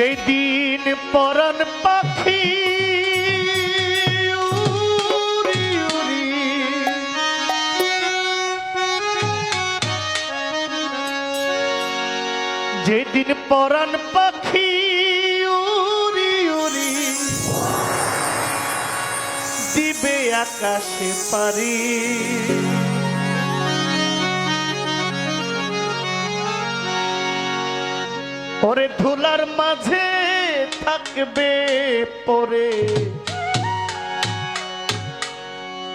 যেই দিন পরাণ পাখি যেদিন পরাণ পাখি উড়ি উড়ি। দিবে আকাশে পারি। ধুলার মাঝে থাকবে পরে।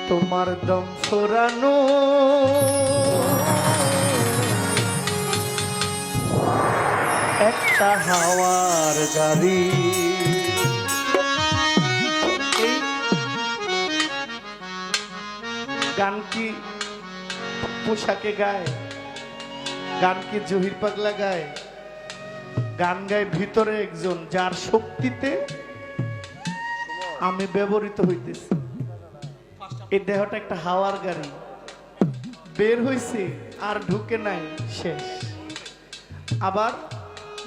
তোমার দম ফুরানো। একটা হাওয়ার গাড়ি। গান কি পোশাকে গায়? গান কি জহির পাগলা গায়? গান গায় ভিতরে একজন যার শক্তিতে আমি ব্যবহৃত হইতেছি। এই দেহটা একটা হাওয়ার গাড়ি। বের হইছে, আর ঢুকে নাই, শেষ। আবার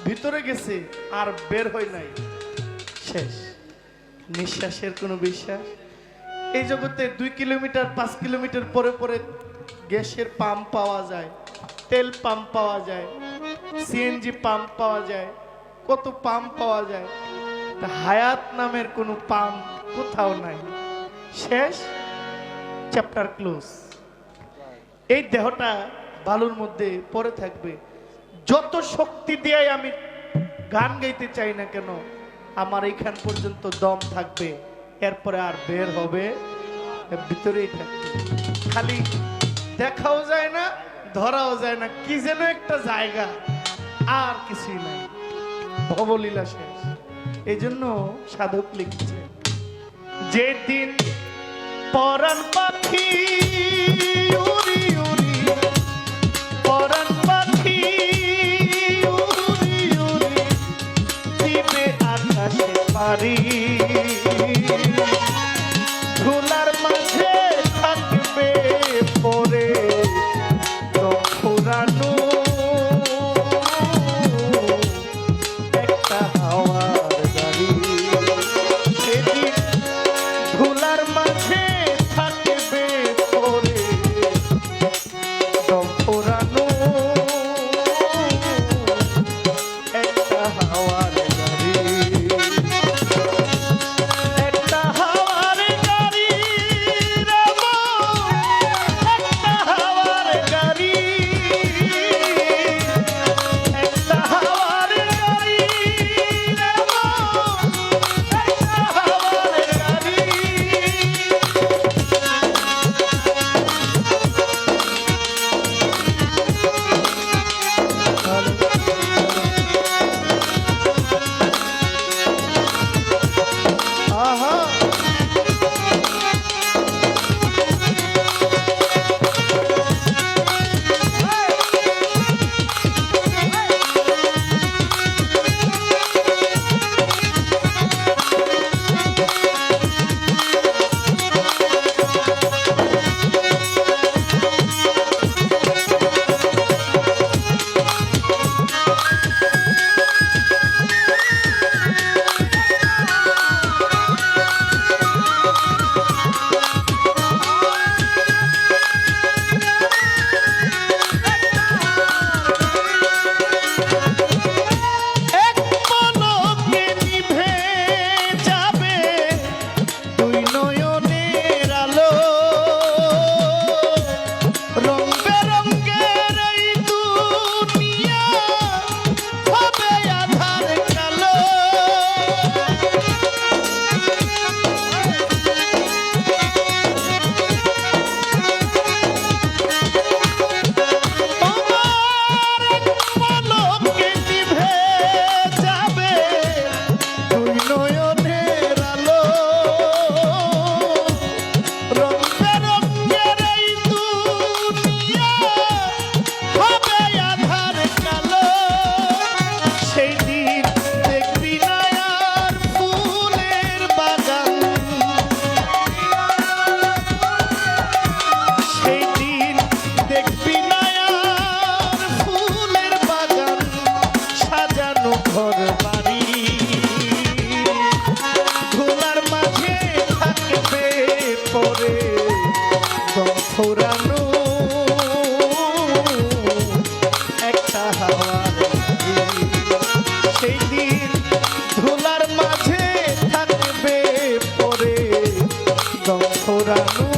ভিতরে গেছে, আর বের হয় নাই, শেষ। নিঃশ্বাসের কোনো বিশ্বাস? এই জগতে দুই কিলোমিটার, পাঁচ কিলোমিটার পরে পরে গ্যাসের পাম্প পাওয়া যায়, তেল পাম্প পাওয়া যায়। সিএনজি পাম্প পাওয়া যায়। কত পাম্প পাওয়া যায়। তা হায়াত নামের কোনো পাম্প কোথাও নাই। শেষ চ্যাপ্টার ক্লোজ এই দেহটা বালুর মধ্যে পড়ে থাকবে। যত শক্তি দিয়ে আমি গান গাইতে চাই না কেন, আমার এইখান পর্যন্ত দম থাকবে। এরপরে আর বের হবে, ভিতরেই থাকবে। খালি দেখাও যায় না, ধরাও যায় না, কি যেন একটা জায়গা। আর কিছুই নাই। ভবলীলা শেষ। এই জন্য সাধক লিখছে, যেদিন পরাণ পাখি পাখি আকাশে পারি Gracias.